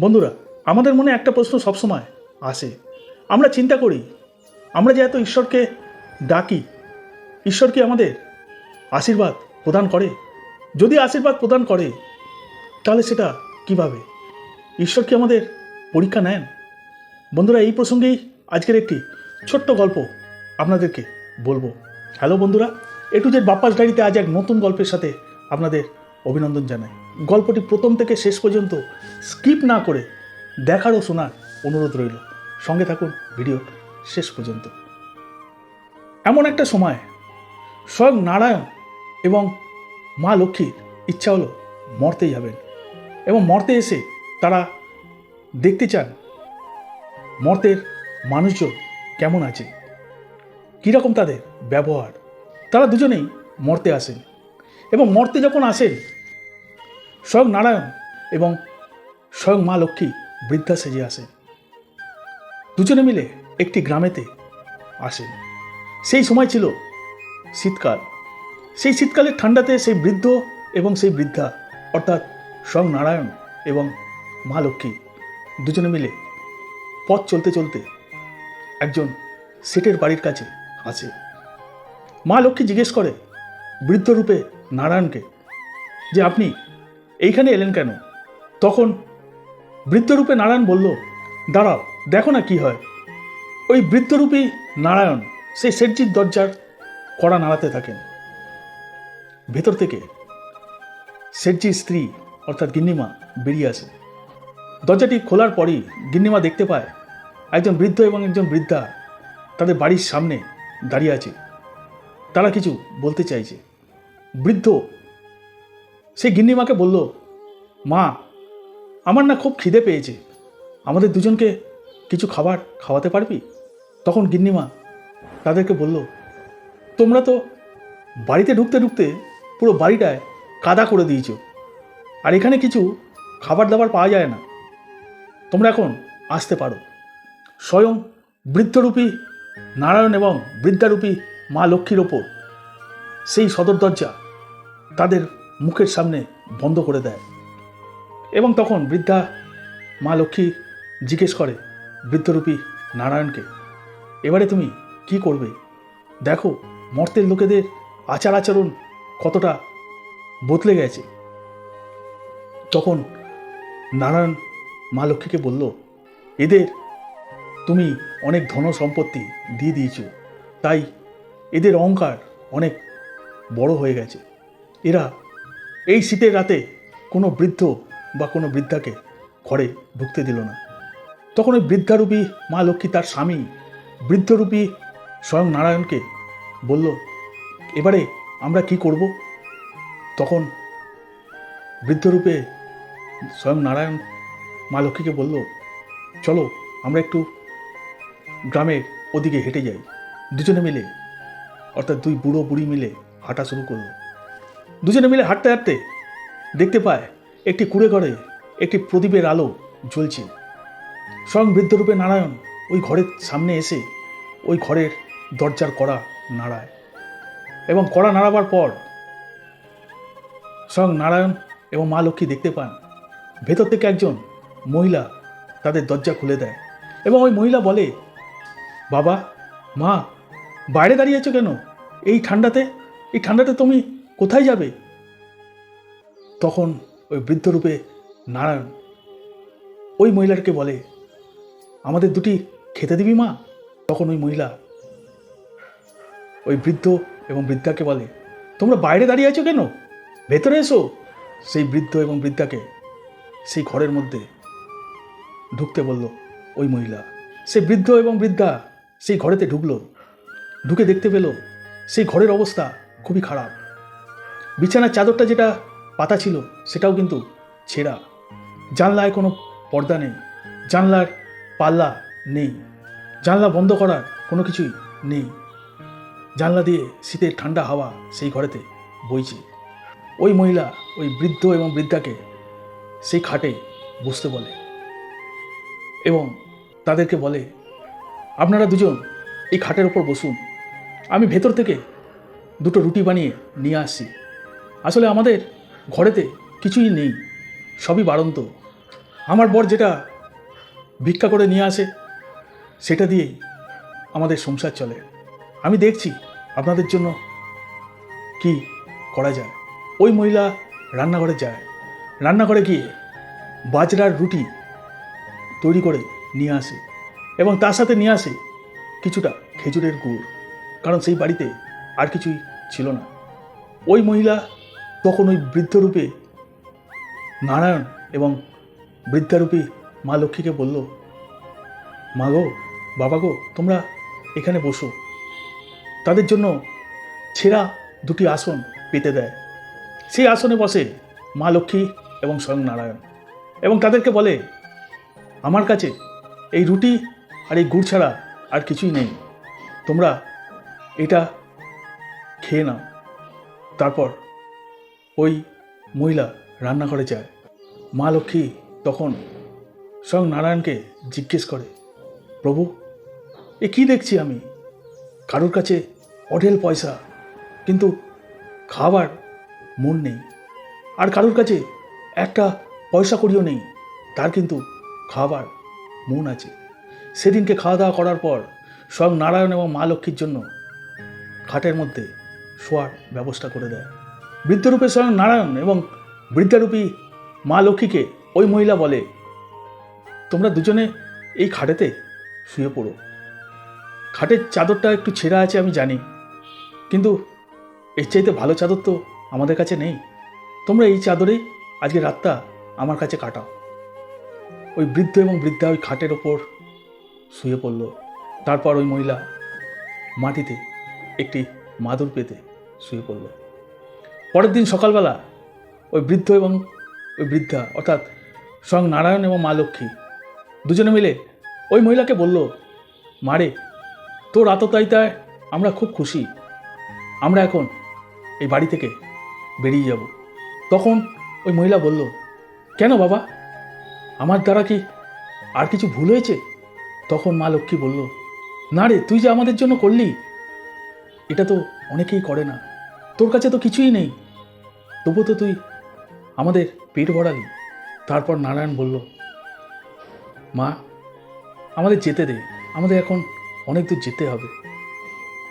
বন্ধুরা, আমাদের মনে একটা প্রশ্ন সবসময় আসে। আমরা চিন্তা করি, আমরা যে এত ঈশ্বরকে ডাকি, ঈশ্বর কি আমাদের আশীর্বাদ প্রদান করে? যদি আশীর্বাদ প্রদান করে, তাহলে সেটা কীভাবে? ঈশ্বর কি আমাদের পরীক্ষা নেন? বন্ধুরা, এই প্রসঙ্গেই আজকের একটি ছোট্ট গল্প আপনাদেরকে বলব। হ্যালো বন্ধুরা, এ জেড বাপ্পাস ডায়েরিতে আজ এক নতুন গল্পের সাথে আপনাদের অভিনন্দন জানাই। গল্পটি প্রথম থেকে শেষ পর্যন্ত স্কিপ না করে দেখার ও শোনার অনুরোধ রইল। সঙ্গে থাকুন, ভিডিও শেষ পর্যন্ত। এমন একটা সময়, স্বয়ং নারায়ণ এবং মা লক্ষ্মীর ইচ্ছা হলো মর্তে যাবেন এবং মর্তে এসে তারা দেখতে চান, মর্তের মানুষজন কেমন আছে, কীরকম তাদের ব্যবহার। তারা দুজনেই মর্তে আসেন। এবং মর্তে যখন আসেন, স্বয়ং নারায়ণ এবং স্বয়ং মা লক্ষ্মী বৃদ্ধা সেজে আসেন। দুজনে মিলে একটি গ্রামেতে আসেন। সেই সময় ছিল শীতকাল। সেই শীতকালের ঠান্ডাতে সেই বৃদ্ধ এবং সেই বৃদ্ধা, অর্থাৎ স্বয়ং নারায়ণ এবং মা লক্ষ্মী দুজনে মিলে পথ চলতে চলতে একজন সেটের বাড়ির কাছে আসে। মা লক্ষ্মী জিজ্ঞেস করে, বৃদ্ধ রূপে নারায়ণকে যে আপনি এইখানে এলেন কেন? তখন বৃত্তরূপে নারায়ণ বলল, দাঁড়াও, দেখো না কি হয়। ওই বৃদ্ধরূপী নারায়ণ সেই সেটজির দরজার কড়া নাড়াতে থাকেন। ভেতর থেকে সেটজির স্ত্রী, অর্থাৎ গিন্নিমা, বেরিয়ে আসে। দরজাটি খোলার পরই গিন্নিমা দেখতে পায় একজন বৃদ্ধ এবং একজন বৃদ্ধা তাদের বাড়ির সামনে দাঁড়িয়ে আছে। তারা কিছু বলতে চাইছে। বৃদ্ধ। সেই গিন্নিমাকে বলল, মা, আমার না খুব খিদে পেয়েছে। আমাদের দুজনকে কিছু খাবার খাওয়াতে পারবি? তখন গিন্নিমা তাদেরকে বলল, তোমরা তো বাড়িতে ঢুকতে ঢুকতে পুরো বাড়িটায় কাদা করে দিয়েছ, আর এখানে কিছু খাবার দাবার পাওয়া যায় না। তোমরা এখন আসতে পারো। স্বয়ং বৃদ্ধরূপী নারায়ণ এবং বৃদ্ধারূপী মা লক্ষ্মীর ওপর সেই সদর দরজা তাদের মুখের সামনে বন্ধ করে দেয়। এবং তখন বৃদ্ধা মা লক্ষ্মী জিজ্ঞেস করে, বৃদ্ধরূপী নারায়ণকে, এবারে তুমি কি করবে? দেখো, মর্তের লোকেদের আচার আচরণ কতটা বদলে গেছে। তখন নারায়ণ মা লক্ষ্মীকে বলল, এদের তুমি অনেক ধন সম্পত্তি দিয়ে দিয়েছ, তাই এদের অহংকার অনেক বড় হয়ে গেছে। এরা এই শীতের রাতে কোনো বৃদ্ধ বা কোনো বৃদ্ধাকে ঘরে ঢুকতে দিল না। তখন ওই বৃদ্ধারূপী মা লক্ষ্মী তার স্বামী বৃদ্ধরূপী স্বয়ং নারায়ণকে বলল, এবারে আমরা কি করব? তখন বৃদ্ধরূপে স্বয়ং নারায়ণ মা লক্ষ্মীকে বলল, চলো, আমরা একটু গ্রামের ওদিকে হেঁটে যাই। দুজনে মিলে, অর্থাৎ দুই বুড়ো বুড়ি মিলে হাঁটা শুরু করল। দুজনে মিলে হাঁটতে হাঁটতে দেখতে পায় একটি কুড়ে ঘরে একটি প্রদীপের আলো জ্বলছে। স্বয়ং বৃদ্ধরূপে নারায়ণ ওই ঘরের সামনে এসে ওই ঘরের দরজার কড়া নাড়ায় এবং কড়া নাড়াবার পর স্বয়ং নারায়ণ এবং মা লক্ষ্মী দেখতে পান। ভেতর থেকে একজন মহিলা তাদের দরজা খুলে দেয় এবং ওই মহিলা বলে, বাবা, মা, বাইরে দাঁড়িয়ে আছো কেন? এই ঠান্ডাতে এই ঠান্ডাতে তুমি কোথায় যাবে? তখন ওই বৃদ্ধরূপে নারায়ণ ওই মহিলাটাকে বলে, আমাদের দুটি খেতে দিবি মা? তখন ওই মহিলা ওই বৃদ্ধ এবং বৃদ্ধাকে বলে, তোমরা বাইরে দাঁড়িয়ে আছো কেন? ভেতরে এসো। সেই বৃদ্ধ এবং বৃদ্ধাকে সেই ঘরের মধ্যে ঢুকতে বলল ওই মহিলা। সেই বৃদ্ধ এবং বৃদ্ধা সেই ঘরেতে ঢুকলো। ঢুকে দেখতে পেল সেই ঘরের অবস্থা খুবই খারাপ। বিছানার চাদরটা যেটা পাতা ছিল, সেটাও কিন্তু ছেঁড়া। জানলায় কোনো পর্দা নেই, জানলার পাল্লা নেই, জানলা বন্ধ করার কোনো কিছুই নেই। জানলা দিয়ে শীতের ঠান্ডা হাওয়া সেই ঘরেতে বইছে। ওই মহিলা ওই বৃদ্ধ এবং বৃদ্ধাকে সেই খাটে বসতে বলে এবং তাদেরকে বলে, আপনারা দুজন এই খাটের ওপর বসুন। আমি ভেতর থেকে দুটো রুটি বানিয়ে নিয়ে আসছি। আসলে আমাদের ঘরেতে কিছুই নেই, সবই বাড়ন্ত। আমার বর যেটা ভিক্ষা করে নিয়ে আসে, সেটা দিয়েই আমাদের সংসার চলে। আমি দেখছি আপনাদের জন্য কি করা যায়। ওই মহিলা রান্নাঘরে যায়। রান্নাঘরে গিয়ে বাজরার রুটি তৈরি করে নিয়ে আসে এবং তার সাথে নিয়ে আসে কিছুটা খেজুরের গুড়, কারণ সেই বাড়িতে আর কিছুই ছিল না। ওই মহিলা তখন ওই বৃদ্ধরূপে নারায়ণ এবং বৃদ্ধারূপী মা লক্ষ্মীকে বলল, মা গো, বাবা গো, তোমরা এখানে বসো। তাদের জন্য ছেঁড়া দুটি আসন পেতে দেয়। সেই আসনে বসে মা লক্ষ্মী এবং স্বয়ং নারায়ণ এবং তাদেরকে বলে, আমার কাছে এই রুটি আর এই গুড় ছাড়া আর কিছুই নেই। তোমরা এটা খেয়ে নাও। তারপর ওই মহিলা রান্নাঘরে যায়। মা লক্ষ্মী তখন স্বয়ং নারায়ণকে জিজ্ঞেস করে, প্রভু, এ কি দেখছি আমি? কারোর কাছে অঢেল পয়সা, কিন্তু খাবার মন নেই। আর কারোর কাছে একটা পয়সা করিও নেই, তার কিন্তু খাবার মন আছে। সেদিনকে খাওয়া দাওয়া করার পর স্বয়ং নারায়ণ এবং মা লক্ষ্মীর জন্য খাটের মধ্যে শোয়ার ব্যবস্থা করে দেয়। বৃদ্ধরূপে স্বয়ং নারায়ণ এবং বৃদ্ধারূপী মা লক্ষ্মীকে ওই মহিলা বলে, তোমরা দুজনে এই খাটেতে শুয়ে পড়ো। খাটের চাদরটা একটু ছেঁড়া আছে আমি জানি, কিন্তু এর চাইতে ভালো চাদর তো আমাদের কাছে নেই। তোমরা এই চাদরেই আজকে রাতটা আমার কাছে কাটাও। ওই বৃদ্ধ এবং বৃদ্ধা ওই খাটের ওপর শুয়ে পড়ল। তারপর ওই মহিলা মাটিতে একটি মাদুর পেতে শুয়ে পড়ল। পরের দিন সকালবেলা ওই বৃদ্ধ এবং ওই বৃদ্ধা, অর্থাৎ স্বয়ং নারায়ণ এবং মা লক্ষ্মী দুজনে মিলে ওই মহিলাকে বলল মারে তোর আততায়িতায় আমরা খুব খুশি। আমরা এখন এই বাড়ি থেকে বেরিয়ে যাব। তখন ওই মহিলা বলল, কেন বাবা? আমার দ্বারা কি আর কিছু ভুল হয়েছে? তখন মা লক্ষ্মী বলল, না রে, তুই যে আমাদের জন্য করলি, এটা তো অনেকেই করে না। তোর কাছে তো কিছুই নেই। তবু তো তুই আমাদের পেট ভরালি। তারপর নারায়ণ বলল, মা, আমাদের যেতে দে, আমাদের এখন অনেক দূর যেতে হবে।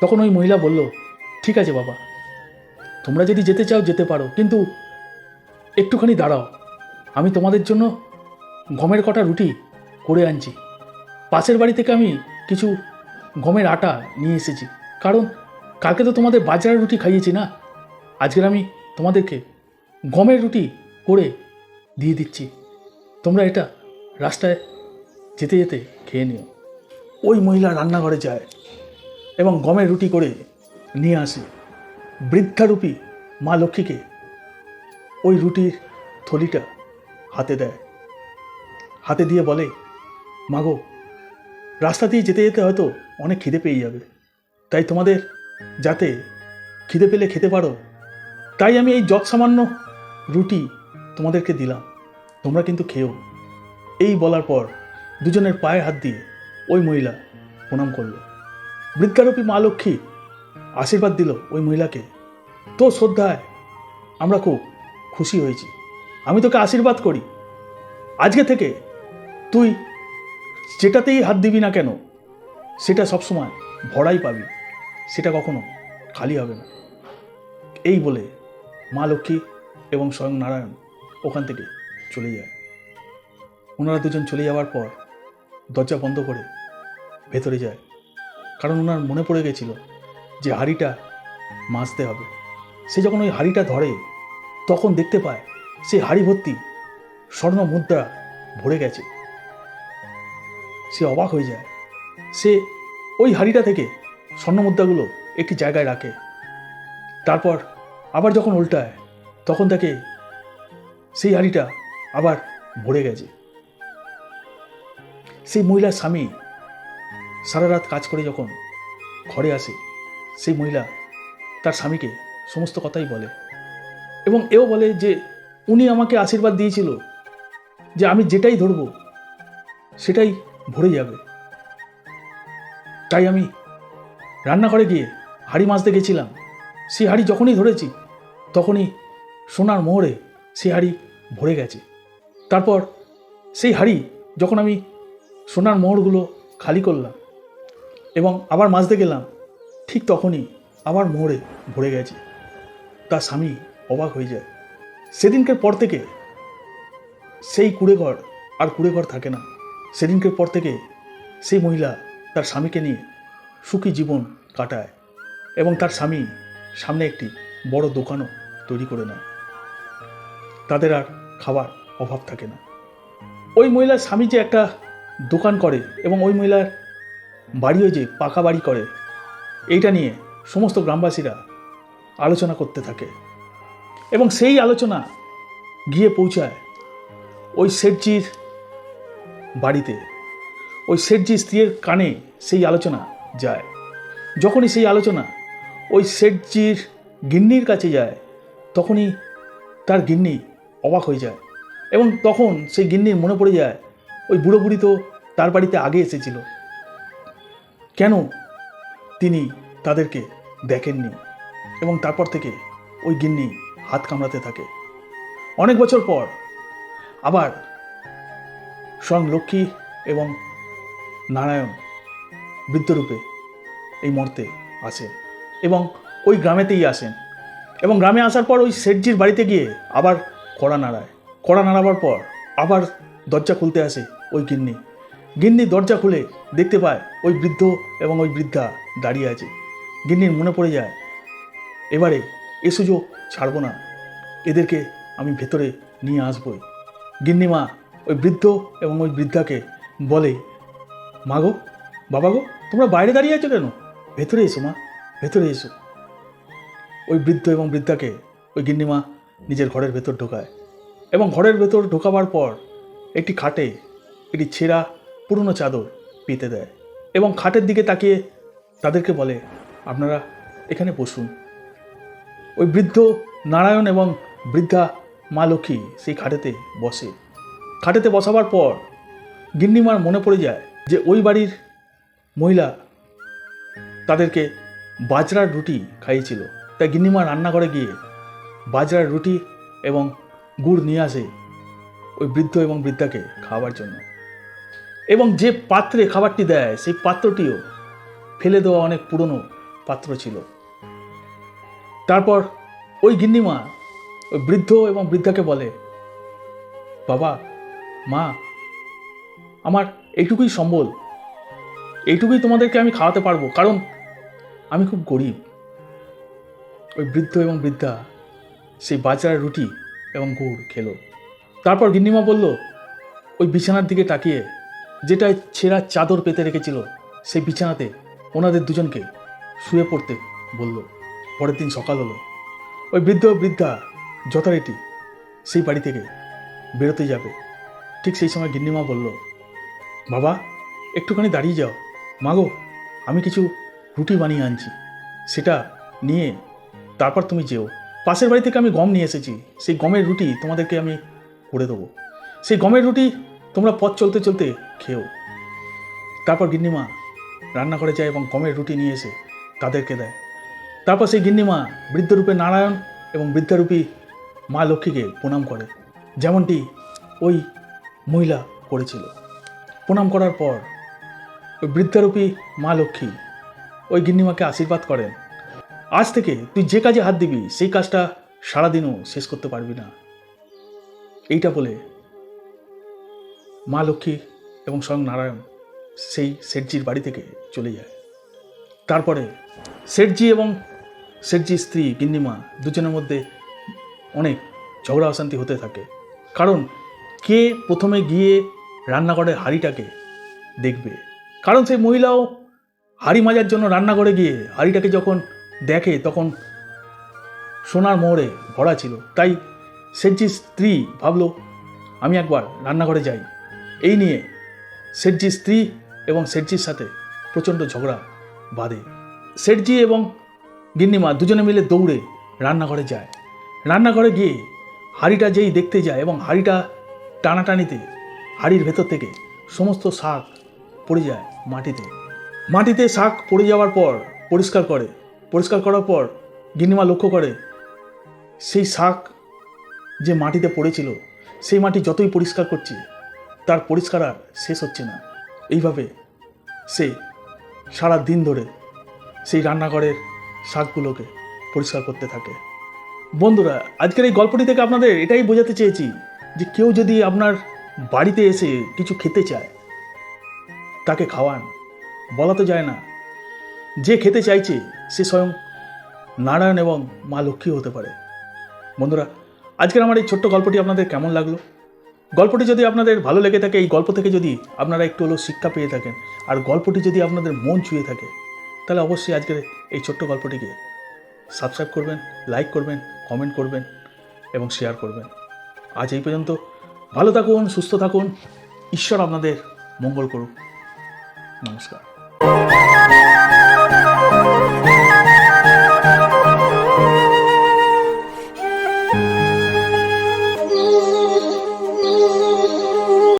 তখন ওই মহিলা বলল, ঠিক আছে বাবা, তোমরা যদি যেতে চাও যেতে পারো, কিন্তু একটুখানি দাঁড়াও, আমি তোমাদের জন্য গমের কটা রুটি করে আনছি। পাশের বাড়ি থেকে আমি কিছু গমের আটা নিয়ে এসেছি, কারণ কালকে তো তোমাদের বাজারের রুটি খাইয়েছি না, আজকের আমি তোমাদেরকে গমের রুটি করে দিয়ে দিচ্ছি। তোমরা এটা রাস্তায় যেতে যেতে খেয়ে নিও। ওই মহিলা রান্নাঘরে যায় এবং গমের রুটি করে নিয়ে আসে। বৃদ্ধারূপী মা লক্ষ্মীকে ওই রুটির থলিটা হাতে দেয়। হাতে দিয়ে বলে, মাগো রাস্তা দিয়ে যেতে যেতে হয়তো অনেক খিদে পেয়ে যাবে। তাই তোমাদের যাতে খিদে পেলে খেতে পারো তাই আমি এই যৎ সামান্য রুটি তোমাদেরকে দিলাম। তোমরা কিন্তু খেও এই বলার পর দুজনের পায়ে হাত দিয়ে ওই মহিলা প্রণাম করল। বৃদ্ধারূপী মা লক্ষ্মী আশীর্বাদ দিল ওই মহিলাকে। তো শ্রদ্ধায় আমরা খুব খুশি হয়েছি। আমি তোকে আশীর্বাদ করি। আজকে থেকে তুই যেটাতেই হাত দিবি না কেন, সেটা সবসময় ভরাই পাবি। সেটা কখনো খালি হবে না। এই বলে মা লক্ষ্মী এবং স্বয়ং নারায়ণ ওখান থেকে চলে যায়। ওনারা দুজন চলে যাওয়ার পর দরজা বন্ধ করে ভেতরে যায়। কারণ ওনার মনে পড়ে গেছিল যে হাঁড়িটা মাজতে হবে। সে যখন ওই হাঁড়িটা ধরে, তখন দেখতে পায় সে হাঁড়ি ভর্তি স্বর্ণ মুদ্রা ভরে গেছে। সে অবাক হয়ে যায়। সে ওই হাঁড়িটা থেকে স্বর্ণ মুদ্রাগুলো একটি জায়গায় রাখে। তারপর আবার যখন উল্টায়, তখন তাকে সেই হাঁড়িটা আবার ভরে গেছে। সেই মহিলার স্বামী সারা রাত কাজ করে যখন ঘরে আসে, সেই মহিলা তার স্বামীকে সমস্ত কথাই বলে। এবং এও বলে যে, উনি আমাকে আশীর্বাদ দিয়েছিল যে আমি যেটাই ধরব, সেটাই ভরে যাবে। তাই আমি রান্নাঘরে গিয়ে হাঁড়ি মাজতে গেছিলাম। সেই হাঁড়ি যখনই ধরেছি তখনই সোনার মোহরে সেই হাড়ি ভরে গেছে। তারপর সেই হাড়ি যখন আমি সোনার মোহরগুলো খালি করলাম এবং আবার মাজতে গেলাম, ঠিক তখনই আবার মোহরে ভরে গেছে। তার স্বামী অবাক হয়ে যায়। সেদিনকের পর থেকে সেই কুড়েঘর আর কুড়েঘর থাকে না। সেদিনকের পর থেকে সেই মহিলা তার স্বামীকে নিয়ে সুখী জীবন কাটায় এবং তার স্বামী সামনে একটি বড় দোকানও তৈরি করে নেয়। তাদের আর খাবার অভাব থাকে না। ওই মহিলার স্বামী যে একটা দোকান করে এবং ওই মহিলার বাড়িও যে পাকা বাড়ি করে, এইটা নিয়ে সমস্ত গ্রামবাসীরা আলোচনা করতে থাকে। এবং সেই আলোচনা গিয়ে পৌঁছায় ওই শেঠজির বাড়িতে। ওই শেঠজির স্ত্রীর কানে সেই আলোচনা যায়। যখনই সেই আলোচনা ওই শেঠজির গিন্নির কাছে যায় তখনই তার গিন্নি অবাক হয়ে যায় এবং তখন সেই গিন্নির মনে পড়ে যায়, ওই বুড়ো বুড়ি তো তার বাড়িতে আগে এসেছিল। কেন তিনি তাদেরকে দেখেননি এবং তারপর থেকে ওই গিন্নি হাত কামড়াতে থাকে। অনেক বছর পর আবার স্বয়ং লক্ষ্মী এবং নারায়ণ বৃদ্ধরূপে এই মর্তে আসেন এবং ওই গ্রামেতেই আসেন। এবং গ্রামে আসার পর ওই শেঠজির বাড়িতে গিয়ে আবার কড়া নাড়ায়। কড়া নাড়াবার পর আবার দরজা খুলতে আসে ওই গিন্নি। গিন্নি দরজা খুলে দেখতে পায় ওই বৃদ্ধ এবং ওই বৃদ্ধা দাঁড়িয়ে আছে। গিন্নির মনে পড়ে যায়, এবারে এ সুযোগ ছাড়বো না। এদেরকে আমি ভেতরে নিয়ে আসবই। গিন্নিমা ওই বৃদ্ধ এবং ওই বৃদ্ধাকে বলে, মা গো, বাবা গো, তোমরা বাইরে দাঁড়িয়ে আছো কেন? ভেতরে এসো মা, ভেতরে এসো। ওই বৃদ্ধ এবং বৃদ্ধাকে ওই গিন্নিমা নিজের ঘরের ভেতর ঢোকায় এবং ঘরের ভেতর ঢোকাবার পর একটি খাটে একটি ছেঁড়া পুরনো চাদর পেতে দেয় এবং খাটের দিকে তাকিয়ে তাদেরকে বলে, আপনারা এখানে বসুন। ওই বৃদ্ধ নারায়ণ এবং বৃদ্ধা মা লক্ষ্মী সেই খাটেতে বসে। খাটেতে বসাবার পর গিন্নিমার মনে পড়ে যায় যে ওই বাড়ির মহিলা তাদেরকে বাজরার রুটি খাইয়েছিল। তাই গিন্নিমা রান্নাঘরে গিয়ে বাজরার রুটি এবং গুড় নিয়ে আসে ওই বৃদ্ধ এবং বৃদ্ধাকে খাওয়ার জন্য। এবং যে পাত্রে খাবারটি দেয়, সেই পাত্রটিও ফেলে দেওয়া অনেক পুরনো পাত্র ছিল। তারপর ওই গিন্নিমা ওই বৃদ্ধ এবং বৃদ্ধাকে বলে, বাবা, মা, আমার এইটুকুই সম্বল। এইটুকুই তোমাদেরকে আমি খাওয়াতে পারব, কারণ আমি খুব গরিব। ওই বৃদ্ধ এবং বৃদ্ধা সেই বাজারের রুটি এবং গুড় খেলো। তারপর গিন্নিমা বলল, ওই বিছানার দিকে তাকিয়ে যেটা ছেঁড়া চাদর পেতে রেখেছিল, সেই বিছানাতে ওনাদের দুজনকে শুয়ে পড়তে বলল। পরের দিন সকাল হলো। ওই বৃদ্ধ বৃদ্ধা যথারীতি সেই বাড়ি থেকে বেরোতে যাবে। ঠিক সেই সময় গিন্নিমা বলল, বাবা, একটুখানি দাঁড়িয়ে যাও। মাগো, আমি কিছু রুটি বানিয়ে আনছি। সেটা নিয়ে তারপর তুমি যেও। পাশের বাড়ি থেকে আমি গম নিয়ে এসেছি। সেই গমের রুটি তোমাদেরকে আমি করে দেবো। সেই গমের রুটি তোমরা পথ চলতে চলতে খেও। তারপর গিন্নিমা রান্নাঘরে যায় এবং গমের রুটি নিয়ে এসে তাদেরকে দেয়। তারপর সেই গিন্নিমা বৃদ্ধরূপে নারায়ণ এবং বৃদ্ধারূপী মা লক্ষ্মীকে প্রণাম করে। যেমনটি ওই মহিলা করেছিল। প্রণাম করার পর ওই বৃদ্ধারূপী মা লক্ষ্মী ওই গিন্নিমাকে আশীর্বাদ করেন। আজ থেকে তুই যে কাজে হাত দিবি, সেই কাজটা সারাদিনও শেষ করতে পারবি না। এইটা বলে মা লক্ষ্মী এবং স্বয়ং নারায়ণ সেই শেঠজির বাড়ি থেকে চলে যায়। তারপরে শেঠজি এবং শেঠজির স্ত্রী গিন্নিমা দুজনের মধ্যে অনেক ঝগড়া অশান্তি হতে থাকে। কারণ কে প্রথমে গিয়ে রান্নাঘরে হাঁড়িটাকে দেখবে? কারণ সেই মহিলাও হাঁড়ি মাজার জন্য রান্নাঘরে গিয়ে হাঁড়িটাকে যখন দেখে তখন সোনার মোহরে ভরা ছিল। তাই শেঠজির স্ত্রী ভাবলো, আমি একবার রান্নাঘরে যাই। এই নিয়ে শেঠজির স্ত্রী এবং শেঠজির সাথে প্রচণ্ড ঝগড়া বাঁধে। শেঠজি এবং গিন্নিমা দুজনে মিলে দৌড়ে রান্নাঘরে যায়। রান্নাঘরে গিয়ে হাঁড়িটা যেই দেখতে যায় এবং হাঁড়িটা টানাটানিতে হাঁড়ির ভেতর থেকে সমস্ত শাক পড়ে যায় মাটিতে। মাটিতে শাক পড়ে যাওয়ার পর পরিষ্কার করে পরিষ্কার করার পর গিন্নিমা লক্ষ্য করে, সেই শাক যে মাটিতে পড়েছিল, সেই মাটি যতই পরিষ্কার করছে, তার পরিষ্কার আর শেষ হচ্ছে না। এইভাবে সে সারা দিন ধরে সেই রান্নাঘরের শাকগুলোকে পরিষ্কার করতে থাকে। বন্ধুরা, আজকের এই গল্পটি থেকে আপনাদের এটাই বোঝাতে চেয়েছি যে কেউ যদি আপনার বাড়িতে এসে কিছু খেতে চায়, তাকে খাওয়ান, বলা তো যায় না যে খেতে চাইছে, সে স্বয়ং নারায়ণ এবং মা লক্ষ্মী হতে পারে। বন্ধুরা, আজকের আমার এই ছোট্ট গল্পটি আপনাদের কেমন লাগল? গল্পটি যদি আপনাদের ভালো লেগে থাকে, এই গল্প থেকে যদি আপনারা একটু হলেও শিক্ষা পেয়ে থাকেন, আর গল্পটি যদি আপনাদের মন ছুঁয়ে থাকে, তাহলে অবশ্যই আজকের এই ছোট্ট গল্পটিকে সাবস্ক্রাইব করবেন লাইক করবেন কমেন্ট করবেন এবং শেয়ার করবেন। আজ এই পর্যন্ত, ভালো থাকুন, সুস্থ থাকুন, ঈশ্বর আপনাদের মঙ্গল করুক। নমস্কার।